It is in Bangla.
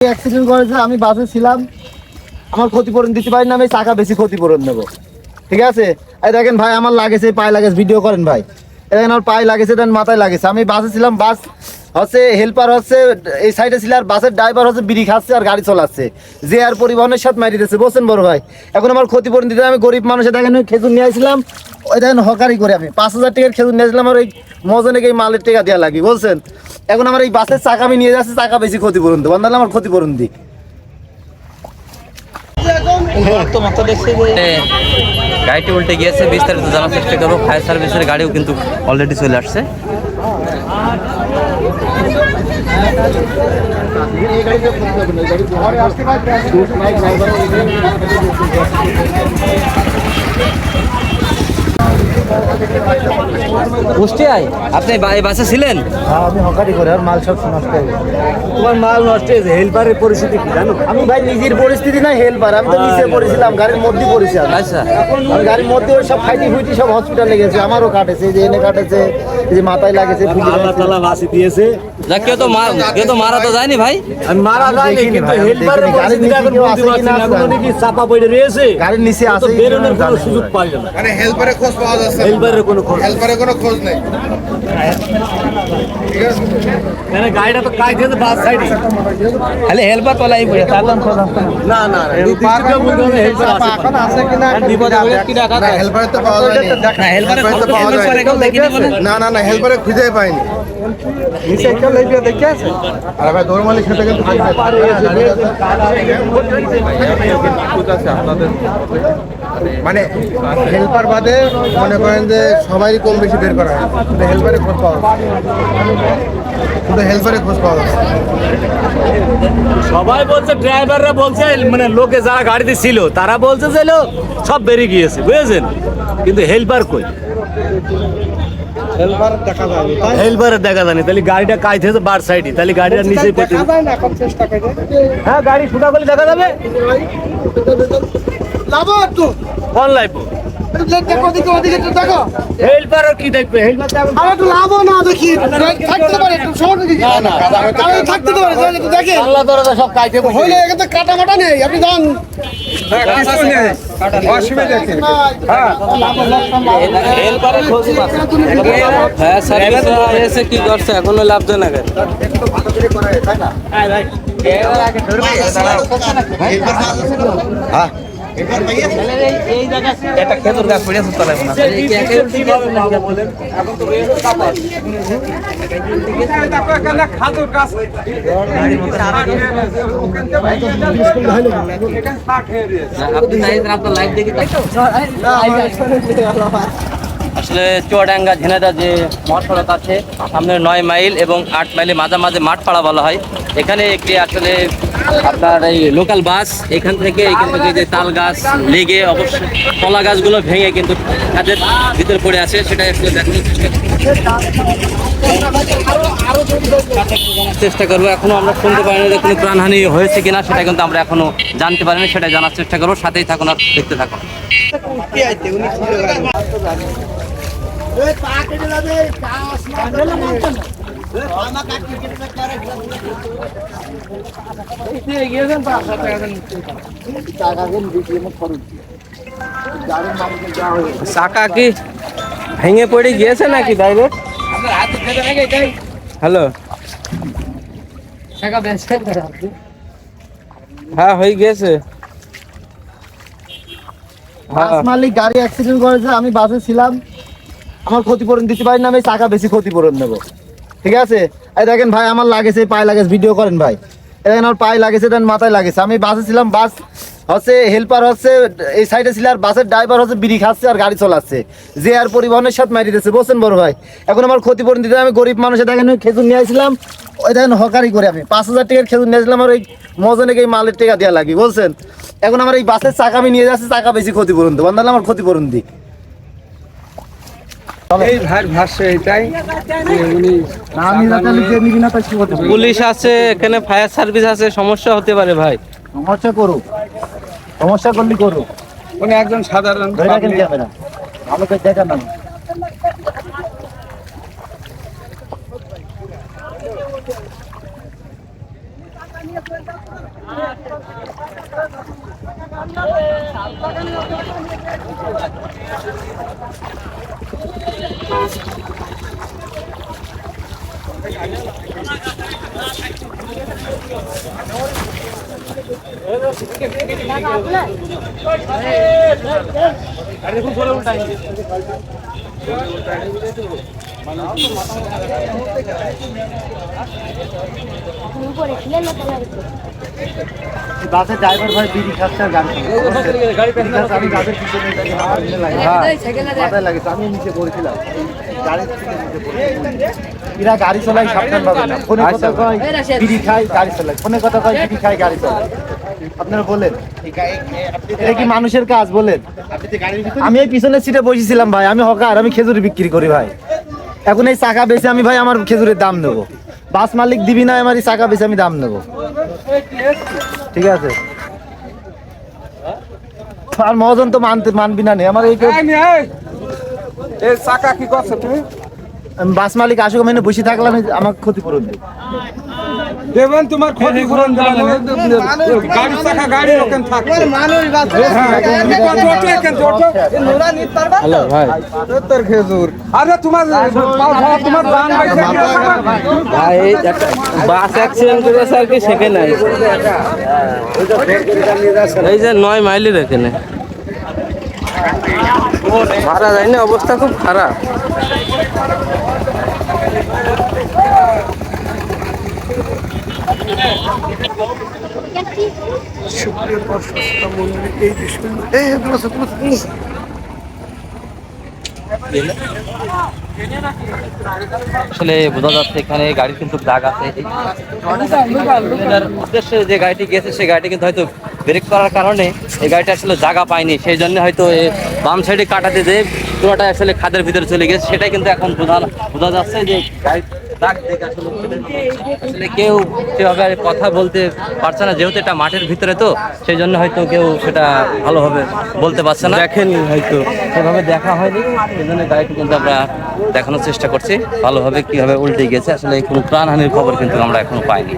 অ্যাক্সিডেন্ট করেছে, আমি বাসে ছিলাম। আমার ক্ষতিপূরণ দিতে পারি না, আমি চাকা বেশি ক্ষতিপূরণ দেবো ঠিক আছে? এই দেখেন ভাই, আমার লাগেছে পায়ে লাগেছে ভিডিও করেন ভাই। এই দেখেন, আমার পায়ে লাগেছে, দেন মাথায় লাগেছে। আমি বাসে ছিলাম, বাস হচ্ছে হেল্পার হচ্ছে, এই সাইডে ছিল, আর বাসের ড্রাইভার হচ্ছে, বিড়ি খাচ্ছে আর গাড়ি চলাচ্ছে। যে আর পরিবহনের সাথে মারি দিতেছে বলছেন বড় ভাই? এখন আমার ক্ষতিপূরণ দিতে আমি গরিব মানুষের দেখেন খেজুর নিয়ে আসছিলাম ওই দেখেন, হকারি করে আমি। পাঁচ হাজার টাকার খেজুর নিয়ে আসলাম আর ওই মজনে এই মালের টাকা দেওয়া লাগে বলছেন? এখন আমার এই বাসের চাকা আমি নিয়ে যাচ্ছি চাকা বেশি ক্ষতিপূরণ দেবো। নাহলে আমার ক্ষতিপূরণ এ, গাড়িটি উল্টে গিয়েছে বিস্তারিত জানার চেষ্টা করব। ফায়ার সার্ভিসের গাড়িও কিন্তু অলরেডি চলে আসছে। কুষ্টিয়ায়? আপনি এই বাসে ছিলেন? হ্যাঁ আমি হকারি করে আর মাল সব নষ্ট হয়ে গেছে। তোমার মাল নষ্ট হয়েছে হেল্পারের পরিস্থিতি কি জানো? আমি ভাই নিজের পরিস্থিতি না হেল্পার আমি তো নিচে পড়েছিলাম গাড়ির মধ্যে পড়েছি আচ্ছা। আমি গাড়ির মধ্যে ওই সব ফাইটি ফুইটি সব হসপিটালে গেছে আমারও কাটেছে যে এনে কাটেছে যে মাথায় লাগেছে আল্লাহ তালা বাসি দিয়েছে। যা কেউ তো মার কেউ তো মারা তো যায়নি ভাই? আর মারা যায়নি কিন্তু হেল্পারের পরিস্থিতি এখন বুঝতে পারছি না এখন চাপা পড়ে রয়েছে। গাড়ির নিচে আছে বেরোনোর কোনো সুযোগ। পাইল না। মানে হেল্পারের খোঁজ পাওয়া যাচ্ছে না। হেল্পারের কোনো খোঁজ হেল্পারের কোনো খোঁজ নেই মানে গাড়িটা তো কাজ দিয়েছে বাস সাইডে খালি হেল্পার তোলাই পড়ে না না বলতে হবে হেল্পার আছে আছে কিনা বিপদে পড়ে কি টাকা না তো পাওয়া না হেল্পারের হেল্পারের তো পাওয়া যায়নি না না না হেল্পারের খুঁজে পাইনি নিচে দেখে আছে আর ভাই কিন্তু মানে হেল্পার বাদে মনে করেন যে সবাই কম বেশি বের করা হয়। কিন্তু হেল্পারের খোঁজ পাওয়া কিন্তু হেল্পারের খোঁজ পাওয়া সবাই বলছে ড্রাইভাররা বলছে মানে লোকে যারা গাড়িতে ছিল তারা বলছে যে সব বেরিয়ে গিয়েছে। বুঝেছেন? কিন্তু হেল্পার কই? হেল্পার দেখা যায়নি তাহলে গাড়িটা বার সাইডে। তাহলে গাড়িটা নিচে হ্যাঁ গাড়ি ফুটা করলে দেখা যাবে। লাভো কোন লাইফ দেখো ওদিকে ওদিকে একটু দেখো। হেল্পার কি দেখবে? হেল্পার আর একটু লাভও না দেখি। থাকতে পারে একটু না না থাকতে পারে একটু দেখেন আল্লাহ দরজা সব হইলে এখানে কাটা মাটা নেই আপনি যান। অসুবিধা কি? হেল্পারের খোঁজ ফায়ার সার্ভিস এসে কি করছে? এখনও লাভজনক। এটা খেজুর গাছ পড়ে আছে তলায় মনে হয়। আপনি চাইছেন আপনার লাইভ দেখি আসলে চুয়াডাঙ্গা ঝিনাইদা যে মহাসড়ক আছে, সামনে নয় মাইল এবং আট মাইলে মাঝে মাঝামাঝি মাঠপাড়া বলা হয়। এখানে একটি আসলে আপনার এই লোকাল বাস এখান থেকে এখান থেকে যে তাল গাছ লেগে অবশ্য কলা গাছগুলো ভেঙে কিন্তু তাদের ভিতরে পড়ে আছে, সেটা একটু দেখানোর চেষ্টা চেষ্টা করব, এখনও আমরা শুনতে পারিনি যে কোনো প্রাণহানি হয়েছে কিনা, সেটা কিন্তু আমরা এখনও জানতে পারিনি, সেটা জানার চেষ্টা করব। সাথেই থাকুন আর দেখতে থাকুন। চাকা কি ভেঙে পড়ে গিয়েছে নাকি ডাইরেক্ট হ্যালো। হ্যাঁ হয়ে গিয়েছে। বাস মালিক গাড়ি অ্যাক্সিডেন্ট করেছে আমি বাসে ছিলাম। আমার ক্ষতিপূরণ দিতে পারি না, আমি চাকা বেশি ক্ষতিপূরণ নেব। ঠিক আছে? এই দেখেন ভাই, আমার লাগেছে পায়ে লাগেছে ভিডিও করেন ভাই। দেখেন, আমার পায়ে লাগেছে, দেন মাথায় লাগেছে। আমি বাসে ছিলাম, বাস হচ্ছে হেল্পার হচ্ছে, এই সাইডে ছিল আর বাসের ড্রাইভার হচ্ছে বিড়ি খাচ্ছে আর গাড়ি চলাচ্ছে। যে আর পরিবহনের সাথে মারি দিতেছে বলছেন বড় ভাই? এখন আমার ক্ষতিপূরণ দিতে আমি গরিব মানুষের দেখেন খেজুর নিয়ে আসছিলাম ওই দেখেন হকারি করে আমি। পাঁচ হাজার টাকার খেজুর নিয়ে আসলাম আর ওই মজনে এই মালের টাকা দেওয়া লাগে বলছেন এখন আমার এই বাসের চাকা আমি নিয়ে যাচ্ছি, চাকা বেশি ক্ষতিপূরণ দেবো। আমার ক্ষতিপূরণ দিই এই ভাই ভাষ্য এটাই? পুলিশ আছে এখানে ফায়ার সার্ভিস আছে সমস্যা হতে পারে ভাই। সমস্যা করো সমস্যা করলি করো উনি একজন সাধারণ ধরে আমাকে দেখা না। বাসের ড্রাইভার ভাই বিড়ি খাচ্ছে আর খাচ্ছে, আমি গাছের পিছনে দাঁড়িয়ে লাগে। আমি নিচে পড়েছিলাম। গাড়ির নিচে পড়েছি। এরা গাড়ি চালায় সাবধান পাবে না ফোনে কথা কয় বিড়ি খাই গাড়ি চালায় ফোনে কথা কয় বিড়ি খাই গাড়ি চালায় আপনারা বলেন। এটা কি মানুষের কাজ? বলেন। আমি এই পিছনের সিটে বসেছিলাম ভাই। আমি হকার আমি খেজুরি বিক্রি করি ভাই। এখন এই চাকা বেশি আমি ভাই আমার খেজুরের দাম নেব। বাস মালিক দিবি না আমার এই চাকা বেশি আমি দাম নেব। ঠিক আছে? আর মহাজন তো মানতে মানবি না নে। আমার এই। এই চাকা কি করছ তুমি? বাস মালিক আসুক আমি বসে থাকলাম আমার ক্ষতিপূরণ দেবে দেবেন তোমার ক্ষতিপূরণ গাড়ি গাড়ি ওখানে থাকবে। হ্যাঁ। তোর খেজুর আরে তোমার দান? ভাই বাস অ্যাক্সিডেন্ট করেছে আর কি সেখানে এই যে নয় মাইলের এখানে। মারা যায় না অবস্থা খুব খারাপ। আসলে বোঝা যাচ্ছে এখানে গাড়ির কিন্তু দাগ আছে। উদ্দেশ্যে যে গাড়িটি গেছে সেই গাড়িটি কিন্তু হয়তো ব্রেক করার কারণে এই গাড়িটা আসলে জায়গা পায়নি। সেই জন্য হয়তো বাম সাইডে কাটাতে যে পুরোটা আসলে খাদের ভিতরে চলে গেছে। সেটাই কিন্তু এখন বোঝা বোঝা যাচ্ছে যে আসলে কেউ সেভাবে কথা বলতে পারছে না যেহেতু এটা মাঠের ভিতরে তো সেই জন্য হয়তো কেউ সেটা ভালোভাবে বলতে পারছে না। দেখেনি হয়তো। সেভাবে দেখা হয়নি সেই জন্য গাড়িটি কিন্তু আমরা দেখানোর চেষ্টা করছি ভালোভাবে কীভাবে উল্টে গেছে। আসলে কোনো প্রাণহানির খবর কিন্তু আমরা এখনও পাইনি।